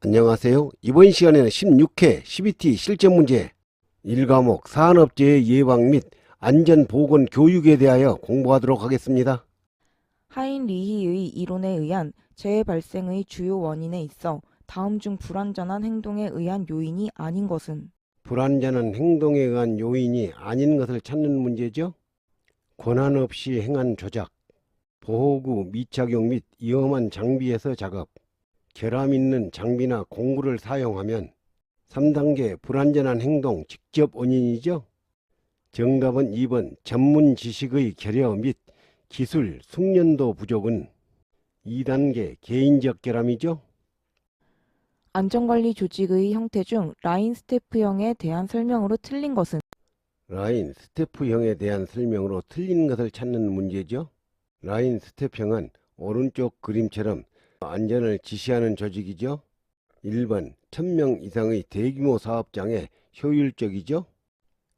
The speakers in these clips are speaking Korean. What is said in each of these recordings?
안녕하세요. 이번 시간에는 16회 CBT 실전 문제 1과목 산업재해 예방 및 안전보건 교육에 대하여 공부하도록 하겠습니다. 하인 리히의 이론에 의한 재해 발생의 주요 원인에 있어 다음 중 불완전한 행동에 의한 요인이 아닌 것은 불완전한 행동에 의한 요인이 아닌 것을 찾는 문제죠. 권한 없이 행한 조작, 보호구 미착용 및 위험한 장비에서 작업, 결함 있는 장비나 공구를 사용하면 3단계 불완전한 행동 직접 원인이죠. 정답은 2번 전문 지식의 결여 및 기술 숙련도 부족은 2단계 개인적 결함이죠. 안전관리 조직의 형태 중 라인 스태프형에 대한 설명으로 틀린 것은 라인 스태프형에 대한 설명으로 틀린 것을 찾는 문제죠. 라인 스태프형은 오른쪽 그림처럼 안전을 지시하는 조직이죠. 1번 1000명 이상의 대규모 사업장에 효율적이죠.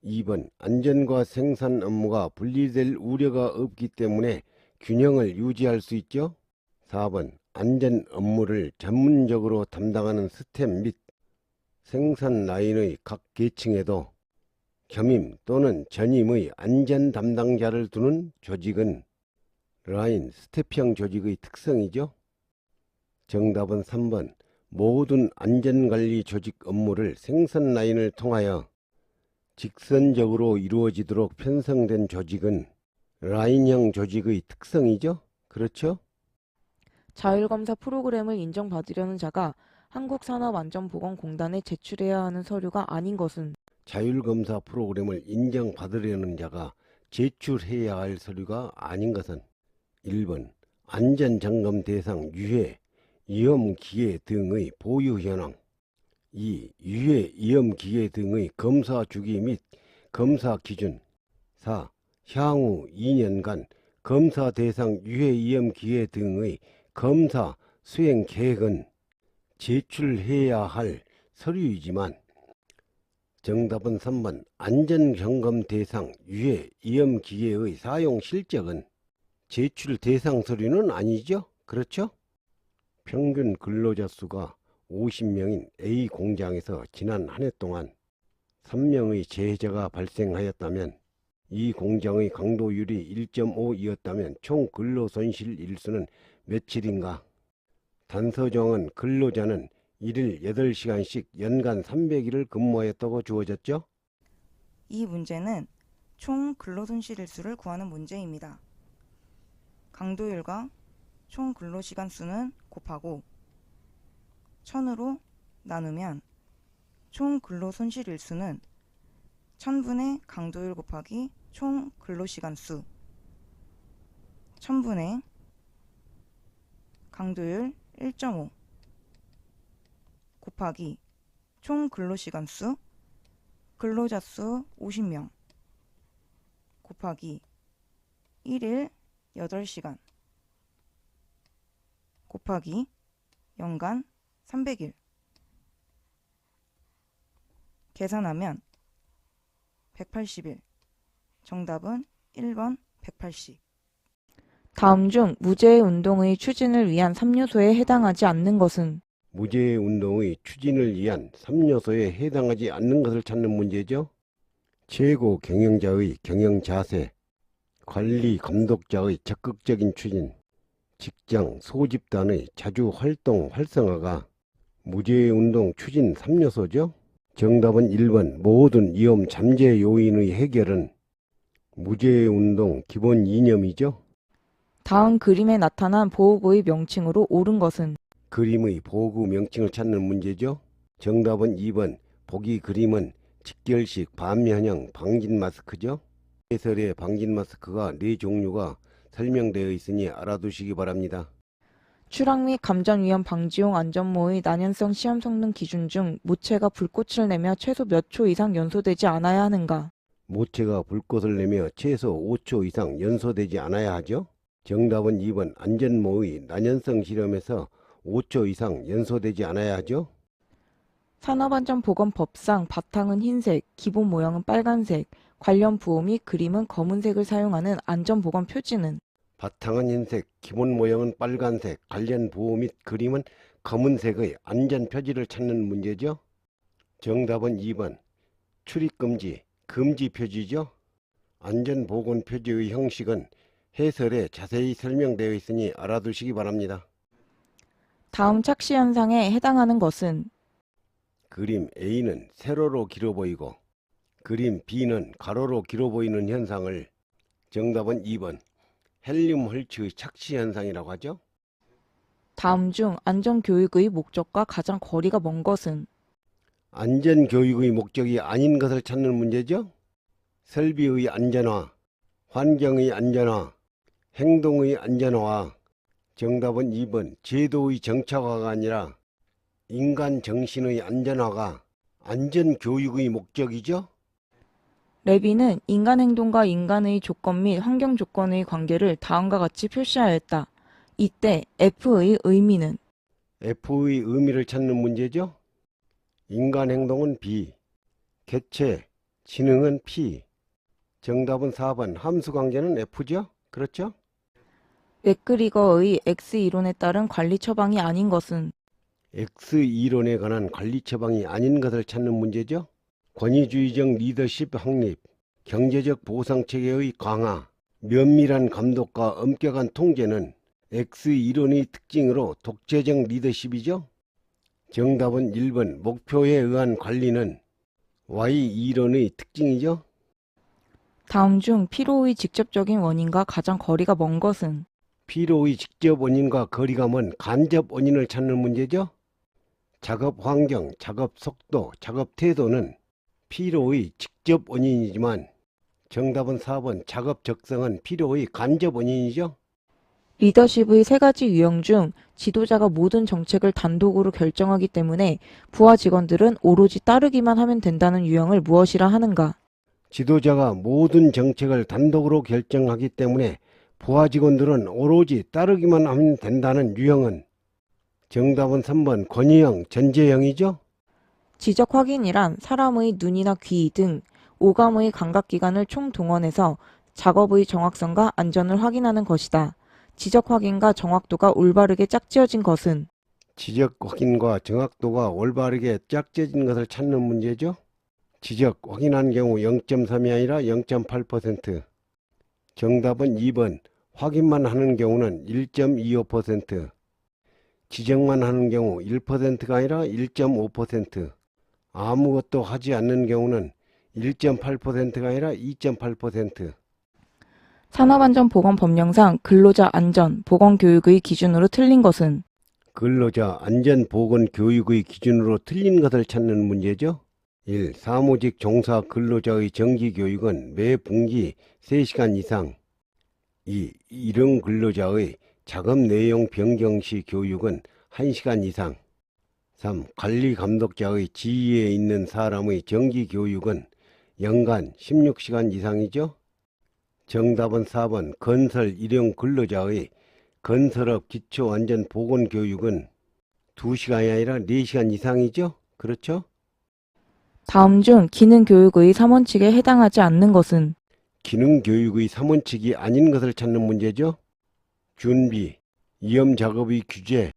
2번 안전과 생산 업무가 분리될 우려가 없기 때문에 균형을 유지할 수 있죠. 4번 안전 업무를 전문적으로 담당하는 스텝 및 생산 라인의 각 계층에도 겸임 또는 전임의 안전 담당자를 두는 조직은 라인 스텝형 조직의 특성이죠. 정답은 3번 모든 안전관리 조직 업무를 생산 라인을 통하여 직선적으로 이루어지도록 편성된 조직은 라인형 조직의 특성이죠. 그렇죠? 자율검사 프로그램을 인정받으려는 자가 한국산업안전보건공단에 제출해야 하는 서류가 아닌 것은 자율검사 프로그램을 인정받으려는 자가 제출해야 할 서류가 아닌 것은 1번 안전점검 대상 유해, 위험기계 등의 보유 현황 2. 유해, 위험기계 등의 검사 주기 및 검사 기준 4. 향후 2년간 검사 대상 유해, 위험기계 등의 검사 수행 계획은 제출해야 할 서류이지만 정답은 3번 안전점검 대상 유해 위험기계의 사용 실적은 제출 대상 서류는 아니죠? 그렇죠? 평균 근로자 수가 50명인 A 공장에서 지난 한 해 동안 3명의 재해자가 발생하였다면 이 공장의 강도율이 1.5이었다면 총 근로 손실 일수는 며칠인가? 단서 정은 근로자는 1일 8시간씩 연간 300일을 근무하였다고 주어졌죠? 이 문제는 총 근로 손실 일수를 구하는 문제입니다. 강도율과 총 근로시간 수는 곱하고 1000으로 나누면 총 근로 손실 일수는 1000분의 강도율 곱하기 총 근로시간 수. 1000분의 강도율 1.5 곱하기 총 근로시간 수. 근로자 수 50명 곱하기 1일 8시간 곱하기 연간 300일. 계산하면 180일. 정답은 1번 180 다음 중 무죄의 운동의 추진을 위한 3요소에 해당하지 않는 것은? 무죄 운동의 추진을 위한 3요소에 해당하지 않는 것을 찾는 문제죠. 최고 경영자의 경영 자세, 관리 감독자의 적극적인 추진, 직장 소집단의 자주 활동 활성화가 무죄 운동 추진 3요소죠. 정답은 1번 모든 위험 잠재 요인의 해결은 무죄 운동 기본 이념이죠. 다음 그림에 나타난 보호구의 명칭으로 옳은 것은 그림의 보구 명칭을 찾는 문제죠. 정답은 2번. 보기 그림은 직결식 반면형 방진 마스크죠. 해설에 방진 마스크가 네 종류가 설명되어 있으니 알아두시기 바랍니다. 추락 및 감전 위험 방지용 안전모의 난연성 시험 성능 기준 중 모체가 불꽃을 내며 최소 몇 초 이상 연소되지 않아야 하는가? 모체가 불꽃을 내며 최소 5초 이상 연소되지 않아야 하죠. 정답은 2번. 안전모의 난연성 실험에서 5초 이상 연소되지 않아야 하죠. 산업안전보건법상 바탕은 흰색, 기본 모양은 빨간색, 관련 부호 및 그림은 검은색을 사용하는 안전보건 표지는 바탕은 흰색, 기본 모형은 빨간색, 관련 부호 및 그림은 검은색의 안전 표지를 찾는 문제죠. 정답은 2번. 출입금지, 금지 표지죠. 안전보건 표지의 형식은 해설에 자세히 설명되어 있으니 알아두시기 바랍니다. 다음 착시 현상에 해당하는 것은 그림 A는 세로로 길어 보이고 그림 B는 가로로 길어 보이는 현상을 정답은 2번 헬륨 헐츠의 착시 현상이라고 하죠. 다음 중 안전교육의 목적과 가장 거리가 먼 것은 안전교육의 목적이 아닌 것을 찾는 문제죠. 설비의 안전화, 환경의 안전화, 행동의 안전화와 정답은 2번 제도의 정착화가 아니라 인간 정신의 안전화가 안전교육의 목적이죠. 레비는 인간 행동과 인간의 조건 및 환경 조건의 관계를 다음과 같이 표시하였다. 이때 F의 의미는 F의 의미를 찾는 문제죠. 인간 행동은 B, 개체, 지능은 P. 정답은 4번 함수 관계는 F죠? 그렇죠? 맥그리거의 X 이론에 따른 관리 처방이 아닌 것은 X 이론에 관한 관리 처방이 아닌 것을 찾는 문제죠. 권위주의적 리더십 확립, 경제적 보상 체계의 강화, 면밀한 감독과 엄격한 통제는 X 이론의 특징으로 독재적 리더십이죠. 정답은 1번 목표에 의한 관리는 Y 이론의 특징이죠. 다음 중 피로의 직접적인 원인과 가장 거리가 먼 것은 피로의 직접 원인과 거리가 먼 간접 원인을 찾는 문제죠. 작업 환경, 작업 속도, 작업 태도는 피로의 직접 원인이지만 정답은 4번 작업 적성은 피로의 간접 원인이죠. 리더십의 세 가지 유형 중 지도자가 모든 정책을 단독으로 결정하기 때문에 부하 직원들은 오로지 따르기만 하면 된다는 유형을 무엇이라 하는가? 지도자가 모든 정책을 단독으로 결정하기 때문에 부하 직원들은 오로지 따르기만 하면 된다는 유형은 정답은 3번 권위형 전제형이죠. 지적 확인이란 사람의 눈이나 귀 등 오감의 감각기관을 총동원해서 작업의 정확성과 안전을 확인하는 것이다. 지적 확인과 정확도가 올바르게 짝지어진 것은 지적 확인과 정확도가 올바르게 짝져진 것을 찾는 문제죠. 지적 확인한 경우 0.3이 아니라 0.8%. 정답은 2번. 확인만 하는 경우는 1.25%. 지적만 하는 경우 1%가 아니라 1.5%. 아무것도 하지 않는 경우는 1.8%가 아니라 2.8%. 산업안전보건 법령상 근로자 안전, 보건교육의 기준으로 틀린 것은 근로자 안전보건교육의 기준으로 틀린 것을 찾는 문제죠. 1. 사무직 종사 근로자의 정기교육은 매 분기 3시간 이상 2. 일용 근로자의 작업 내용 변경 시 교육은 1시간 이상 3. 관리 감독자의 지위에 있는 사람의 정기교육은 연간 16시간 이상이죠. 정답은 4번 건설 일용 근로자의 건설업 기초안전 보건교육은 2시간이 아니라 4시간 이상이죠? 그렇죠? 다음 중 기능교육의 3원칙에 해당하지 않는 것은 기능교육의 3원칙이 아닌 것을 찾는 문제죠? 준비, 위험작업의 규제,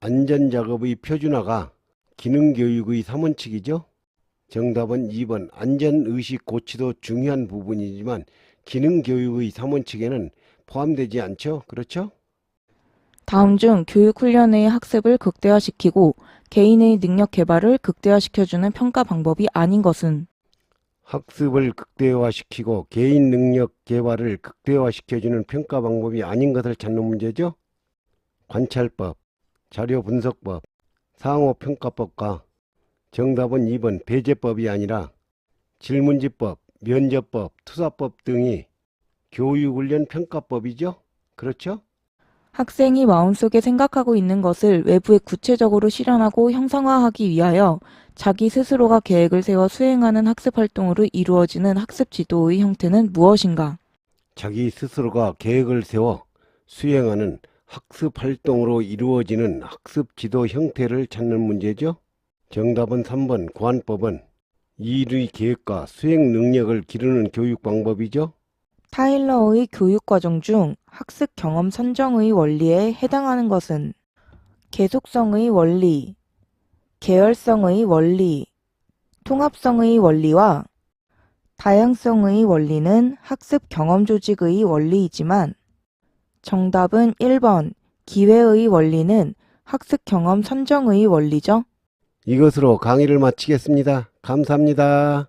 안전작업의 표준화가 기능교육의 3원칙이죠? 정답은 2번 안전의식 고치도 중요한 부분이지만 기능교육의 3원칙에는 포함되지 않죠? 그렇죠? 다음 중 교육훈련의 학습을 극대화시키고 개인의 능력 개발을 극대화시켜주는 평가 방법이 아닌 것은 학습을 극대화시키고 개인 능력 개발을 극대화시켜주는 평가 방법이 아닌 것을 찾는 문제죠. 관찰법, 자료 분석법, 상호 평가법과 정답은 2번 배제법이 아니라 질문지법, 면접법, 투사법 등이 교육훈련 평가법이죠. 그렇죠? 학생이 마음속에 생각하고 있는 것을 외부에 구체적으로 실현하고 형상화하기 위하여 자기 스스로가 계획을 세워 수행하는 학습 활동으로 이루어지는 학습 지도의 형태는 무엇인가? 자기 스스로가 계획을 세워 수행하는 학습 활동으로 이루어지는 학습 지도 형태를 찾는 문제죠. 정답은 3번 고안법은 일의 계획과 수행 능력을 기르는 교육 방법이죠. 타일러의 교육 과정 중 학습 경험 선정의 원리에 해당하는 것은 계속성의 원리, 계열성의 원리, 통합성의 원리와 다양성의 원리는 학습 경험 조직의 원리이지만 정답은 1번 기회의 원리는 학습 경험 선정의 원리죠. 이것으로 강의를 마치겠습니다. 감사합니다.